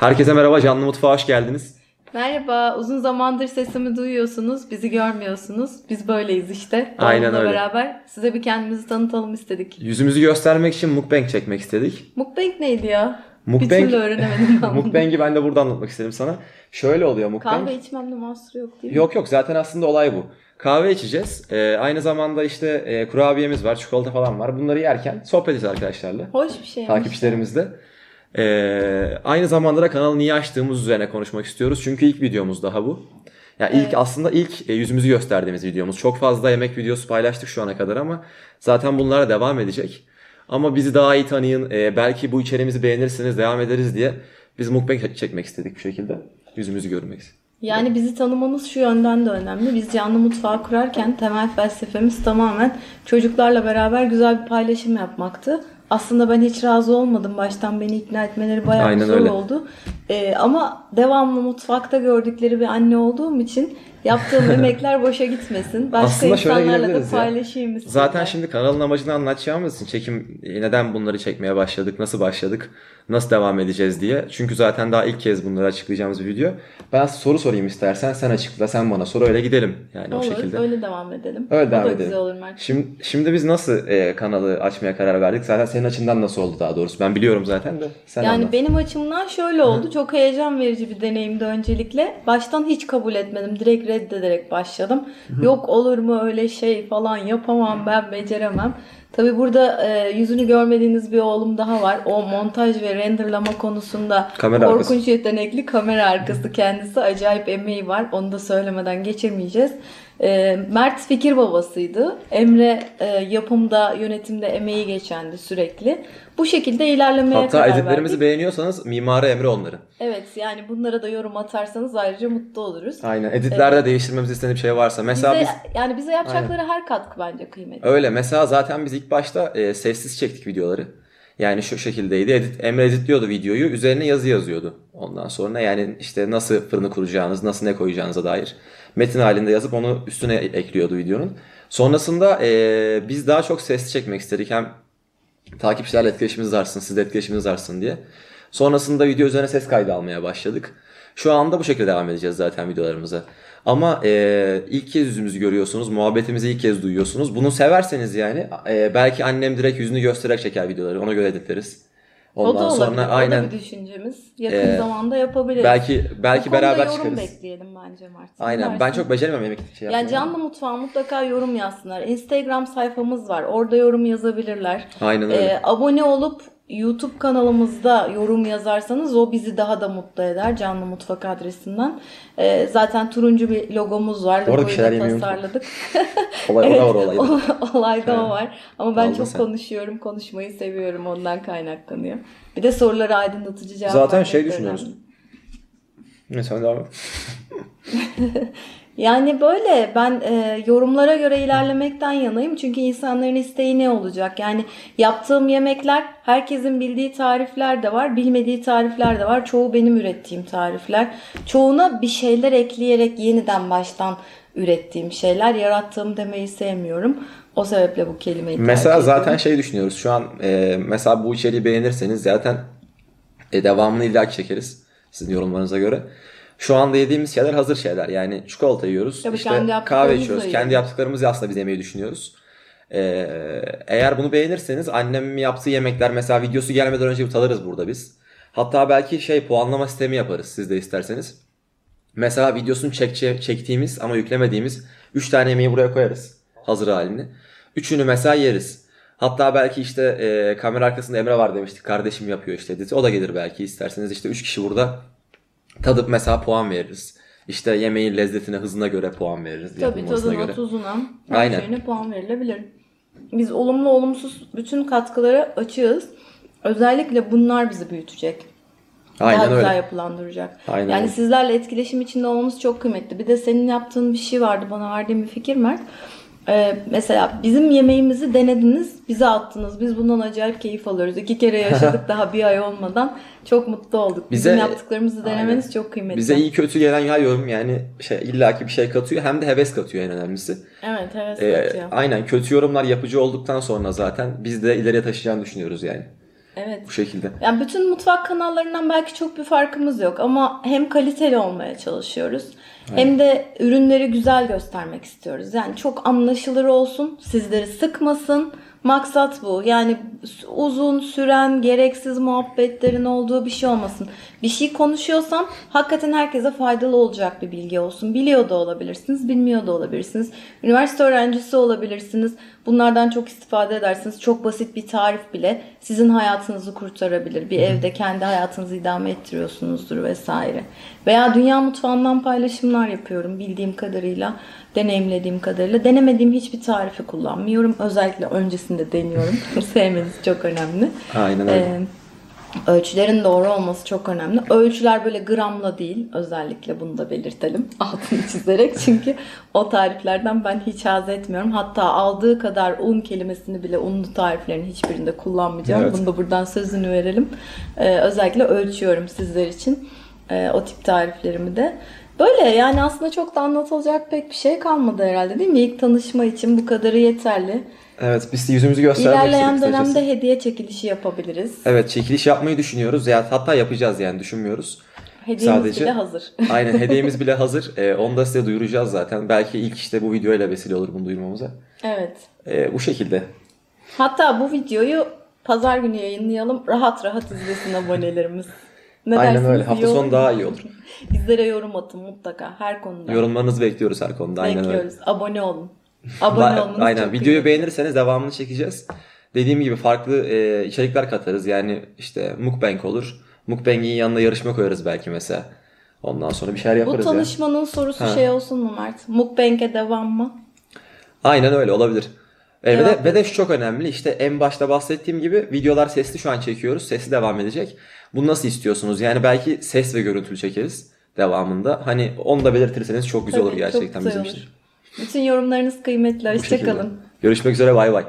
Herkese merhaba, Canlı Mutfağa hoş geldiniz. Merhaba, uzun zamandır sesimi duyuyorsunuz, bizi görmüyorsunuz. Biz böyleyiz işte. Aynen öyle. beraber size bir kendimizi tanıtalım istedik. Yüzümüzü göstermek için mukbang çekmek istedik. Mukbang neydi ya? Bir Mukbang, türlü öğrenemedim ben bunu. mukbang'i ben de burada anlatmak istedim sana. Şöyle oluyor mukbang. Kahve içmemde mahsur yok değil mi? Yok yok zaten aslında olay bu. Kahve içeceğiz. Ee, aynı zamanda işte e, kurabiyemiz var, çikolata falan var. Bunları yerken sohbet edeceğiz arkadaşlarla. Hoş bir şey. Takipçilerimizle. Ee, aynı zamanda da kanalı niye açtığımız üzerine konuşmak istiyoruz. Çünkü ilk videomuz daha bu. Ya ilk Evet. aslında ilk e, yüzümüzü gösterdiğimiz videomuz. Çok fazla yemek videosu paylaştık şu ana kadar ama zaten bunlara devam edecek. Ama bizi daha iyi tanıyın. e, belki bu içeriğimizi beğenirsiniz, devam ederiz diye biz mukbang çekmek istedik bu şekilde. Yüzümüzü görmek istedik. Yani bizi tanımanız şu yönden de önemli. Biz canlı mutfağı kurarken temel felsefemiz tamamen çocuklarla beraber güzel bir paylaşım yapmaktı. Aslında ben hiç razı olmadım. Baştan beni ikna etmeleri bayağı Aynen zor öyle. oldu. Ee, ama devamlı mutfakta gördükleri bir anne olduğum için yaptığım emekler boşa gitmesin. Başka Aslında şöyle insanlarla da girebiliriz ya. paylaşayım istedim. Zaten şimdi kanalın amacını anlatacağımız için çekim neden bunları çekmeye başladık, nasıl başladık, nasıl devam edeceğiz diye. Çünkü zaten daha ilk kez bunları açıklayacağımız bir video. Ben soru sorayım istersen sen açıkla, sen bana sor öyle gidelim yani Olur, o şekilde. öyle devam edelim. Öyle o devam da edelim. güzel olur Mert. Şimdi, şimdi biz nasıl e, kanalı açmaya karar verdik? Zaten senin açından nasıl oldu daha doğrusu? Ben biliyorum zaten de. Sen Yani anlat. benim açımdan şöyle oldu. Çok heyecan verici bir deneyimdi öncelikle. Baştan hiç kabul etmedim. Direkt reddederek başladım. Yok olur mu öyle şey falan yapamam ben beceremem. Tabi burada e, yüzünü görmediğiniz bir oğlum daha var. O montaj ve renderlama konusunda Kamera korkunç arkası. yetenekli kamera arkası kendisi. Acayip emeği var. Onu da söylemeden geçemeyeceğiz. E, Mert fikir babasıydı. Emre e, yapımda, yönetimde emeği geçendi sürekli. Bu şekilde ilerlemeye Hatta karar editlerimizi verdik. beğeniyorsanız mimarı Emre onların. Evet yani bunlara da yorum atarsanız ayrıca mutlu oluruz. Aynen. Editlerde değiştirmemiz istediğiniz bir şey varsa. Mesela bize, biz yani bize yapacakları her katkı bence kıymetli. Öyle. Mesela zaten biz ilk başta e, sessiz çektik videoları. Yani şu şekildeydi. Edit, Emre editliyordu videoyu. Üzerine yazı yazıyordu. Ondan sonra yani işte nasıl fırını kuracağınız, nasıl ne koyacağınıza dair metin halinde yazıp onu üstüne ekliyordu videonun. Sonrasında e, biz daha çok sesli çekmek istedik. Hem takipçilerle etkileşimimiz artsın, sizle etkileşimimiz artsın diye. Sonrasında video üzerine ses kaydı almaya başladık. Şu anda bu şekilde devam edeceğiz zaten videolarımıza. Ama e, ilk kez yüzümüzü görüyorsunuz, muhabbetimizi ilk kez duyuyorsunuz. Bunu severseniz yani e, belki annem direkt yüzünü göstererek çeker videoları, ona göre editleriz. o Ondan da olabilir. sonra O aynen da bir düşüncemiz. Yakın Ee, zamanda yapabiliriz. belki belki beraber yorum çıkarız. bekleyelim bence Mert. Ne Aynen. Ben dersin? çok beceremem yemek şey yani canlı mutfağa mutlaka yorum yazsınlar. Instagram sayfamız var. Orada yorum yazabilirler. Aynen öyle. Ee, abone olup YouTube kanalımızda yorum yazarsanız o bizi daha da mutlu eder Canlı Mutfak adresinden. Ee, zaten turuncu bir logomuz var. arada bir şeyler tasarladık. olay, Evet, o var o- Olayda o Evet. var. Ama ben Vallahi çok sen. konuşuyorum. Konuşmayı seviyorum. Ondan kaynaklanıyor. Bir de soruları aydınlatıcı cevap Zaten şey düşünüyoruz. Neyse sen devam. Yani böyle ben e, yorumlara göre ilerlemekten yanayım. Çünkü insanların isteği ne olacak? Yani yaptığım yemekler herkesin bildiği tarifler de var, bilmediği tarifler de var. Çoğu benim ürettiğim tarifler. Çoğuna bir şeyler ekleyerek yeniden baştan ürettiğim şeyler. Yarattığım demeyi sevmiyorum. O sebeple bu kelimeyi Mesela zaten şey düşünüyoruz. Şu an e, mesela bu içeriği beğenirseniz zaten e, devamını illa çekeriz. Sizin yorumlarınıza göre. Şu anda yediğimiz şeyler hazır şeyler. Yani çikolata yiyoruz. Tabii işte kahve içiyoruz. da Kendi yaptıklarımızı aslında biz yemeyi düşünüyoruz. E, eğer bunu beğenirseniz annemin yaptığı yemekler mesela videosu gelmeden önce bir tadarız burada biz. Hatta belki şey puanlama sistemi yaparız siz de isterseniz. Mesela videosunu çek, çektiğimiz ama yüklemediğimiz 3 tane yemeği buraya koyarız. Hazır halini. Üçünü mesela yeriz. Hatta belki işte e, kamera arkasında Emre var demiştik. Kardeşim yapıyor işte editi. O da gelir belki isterseniz. işte 3 kişi burada tadıp mesela puan veririz. İşte yemeğin lezzetine, hızına göre puan veririz. Tabii tadına, göre. tuzuna, her Aynen. şeyine puan verilebilir. Biz olumlu olumsuz bütün katkılara açığız. Özellikle bunlar bizi büyütecek. Aynen daha güzel öyle. yapılandıracak. Aynen yani öyle. sizlerle etkileşim içinde olmamız çok kıymetli. Bir de senin yaptığın bir şey vardı bana verdiğin bir fikir Mert. Ee, mesela bizim yemeğimizi denediniz, bize attınız. Biz bundan acayip keyif alıyoruz. İki kere yaşadık daha bir ay olmadan. Çok mutlu olduk. Bizim Bize- yaptıklarımızı denemeniz çok kıymetli. Bize iyi kötü gelen her yorum yani şey illaki bir şey katıyor hem de heves katıyor en önemlisi. Evet, evet. Ee, katıyor. aynen kötü yorumlar yapıcı olduktan sonra zaten biz de ileriye taşıyacağını düşünüyoruz yani. Evet. Bu şekilde. Yani bütün mutfak kanallarından belki çok bir farkımız yok ama hem kaliteli olmaya çalışıyoruz hem de ürünleri güzel göstermek istiyoruz. Yani çok anlaşılır olsun, sizleri sıkmasın. Maksat bu. Yani uzun süren, gereksiz muhabbetlerin olduğu bir şey olmasın. Bir şey konuşuyorsam hakikaten herkese faydalı olacak bir bilgi olsun. Biliyor da olabilirsiniz, bilmiyor da olabilirsiniz. Üniversite öğrencisi olabilirsiniz. Bunlardan çok istifade edersiniz. Çok basit bir tarif bile sizin hayatınızı kurtarabilir. Bir evde kendi hayatınızı idame ettiriyorsunuzdur vesaire. Veya dünya mutfağından paylaşımlar yapıyorum bildiğim kadarıyla, deneyimlediğim kadarıyla. Denemediğim hiçbir tarifi kullanmıyorum. Özellikle öncesinde deniyorum. Sevmeniz çok önemli. Aynen öyle. Ee, Ölçülerin doğru olması çok önemli. Ölçüler böyle gramla değil. Özellikle bunu da belirtelim. Altını çizerek. Çünkü o tariflerden ben hiç haz etmiyorum. Hatta aldığı kadar un kelimesini bile unlu tariflerin hiçbirinde kullanmayacağım. Evet. Bunu da buradan sözünü verelim. Ee, özellikle ölçüyorum sizler için. Ee, o tip tariflerimi de. Böyle yani aslında çok da anlatılacak pek bir şey kalmadı herhalde değil mi? İlk tanışma için bu kadarı yeterli. Evet biz de yüzümüzü göstermek İlerleyen istedik kısacası. dönemde hediye çekilişi yapabiliriz. Evet çekiliş yapmayı düşünüyoruz. Ya hatta yapacağız yani düşünmüyoruz. Hediyemiz Sadece- bile hazır. Aynen hediyemiz bile hazır. Ee, onu da size duyuracağız zaten. Belki ilk işte bu videoyla vesile olur bunu duyurmamıza. Evet. Ee, bu şekilde. Hatta bu videoyu pazar günü yayınlayalım. Rahat rahat izlesin abonelerimiz. Ne Aynen öyle. Hafta sonu daha iyi olur. Bizlere yorum atın mutlaka her konuda. Yorumlarınızı bekliyoruz her konuda. Aynen öyle. Abone olun. Abone olmanız Aynen. çok Videoyu kıymetli. beğenirseniz devamını çekeceğiz. Dediğim gibi farklı e, içerikler katarız. Yani işte mukbang olur. Mukbang'in yanına yarışma koyarız belki mesela. Ondan sonra bir şeyler Bu yaparız ya. tanışmanın sorusu Ha. şey olsun mu Mert? Mukbang'e devam mı? Aynen öyle olabilir. E, ve, de, ve de şu çok önemli işte en başta bahsettiğim gibi videolar sesli şu an çekiyoruz. Sesli devam edecek. Bunu nasıl istiyorsunuz? Yani belki ses ve görüntülü çekeriz devamında. Hani onu da belirtirseniz çok güzel Tabii, olur gerçekten bizim için. Bütün yorumlarınız kıymetli. Hoşçakalın. Görüşmek üzere bay bay.